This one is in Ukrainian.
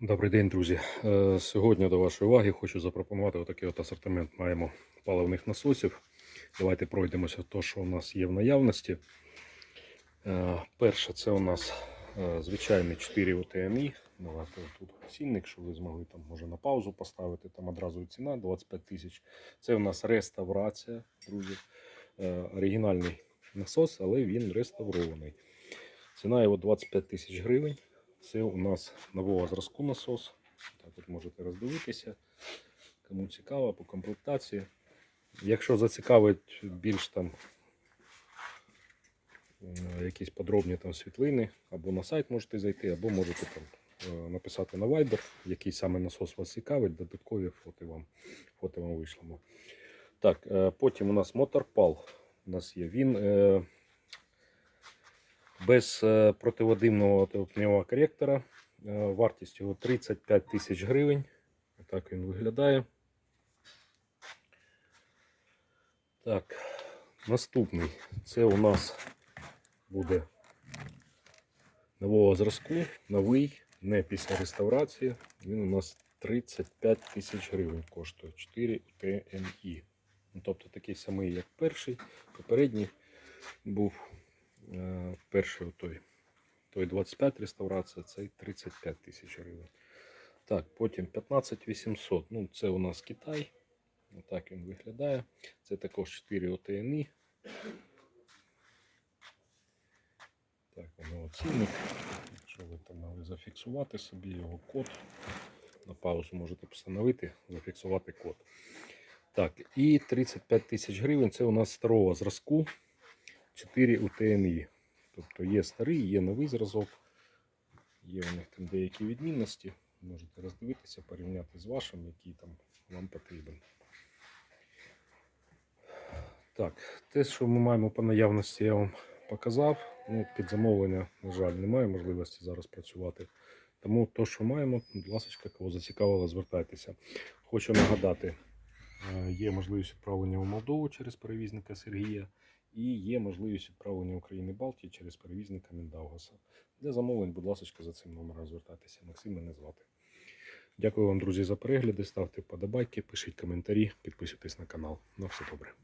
Добрий день, друзі. Е, Сьогодні до вашої уваги хочу запропонувати отакий от асортимент. Маємо паливних насосів. Давайте пройдемося то, що у нас є в наявності. Е, Перше, це у нас е, звичайний 4 ОТМІ. Давайте тут цінник, щоб ви змогли там може на паузу поставити. Там одразу ціна 25 тисяч. Це у нас реставрація, друзі. Оригінальний насос, але він реставрований. Ціна його 25 тисяч гривень. Це у нас нового зразку насос. Так от можете роздивитися. Кому цікаво по комплектації. Якщо зацікавить більш там е, якісь подробні там світлини, або на сайт можете зайти, або можете там е, написати на Viber, який саме насос вас цікавить, додаткові фото вам, фото вам вийшлемо. Так, е, потім у нас моторпал. У нас є він. Без е, противодимного пневмового коректора. Е, Вартість його 35 тисяч гривень. Так він виглядає. Так, наступний. Це у нас буде нового зразку, новий, не після реставрації. Він у нас 35 тисяч гривень коштує 4 TMI. Ну, Тобто такий самий, як перший, попередній був. Е, Перший той, той 25 реставрація, цей 35 тисяч гривень. Так, потім 15 800. Ну, це у нас Китай. Отак він виглядає. Це також 4 ОТНІ. Так, воно оцінник. Якщо ви там мали зафіксувати собі його код. На паузу можете постановити, зафіксувати код. Так, і 35 тисяч гривень. Це у нас старого зразку. 4 УТНІ. Тобто є старий, є новий зразок, є у них там деякі відмінності. Можете роздивитися, порівняти з вашим, який там вам потрібен. Так, те, що ми маємо по наявності, я вам показав. Ну, під замовлення, на жаль, немає можливості зараз працювати. Тому то, що маємо, будь ласка, кого зацікавило, звертайтеся. Хочу нагадати, е, є можливість відправлення у Молдову через перевізника Сергія. І є можливість відправлення України Балтії через перевізника Міндаугаса. Для замовлень, будь ласка, за цим номером звертайтеся. Максим мене звати. Дякую вам, друзі, за перегляди. Ставте вподобайки, пишіть коментарі, підписуйтесь на канал. На все добре.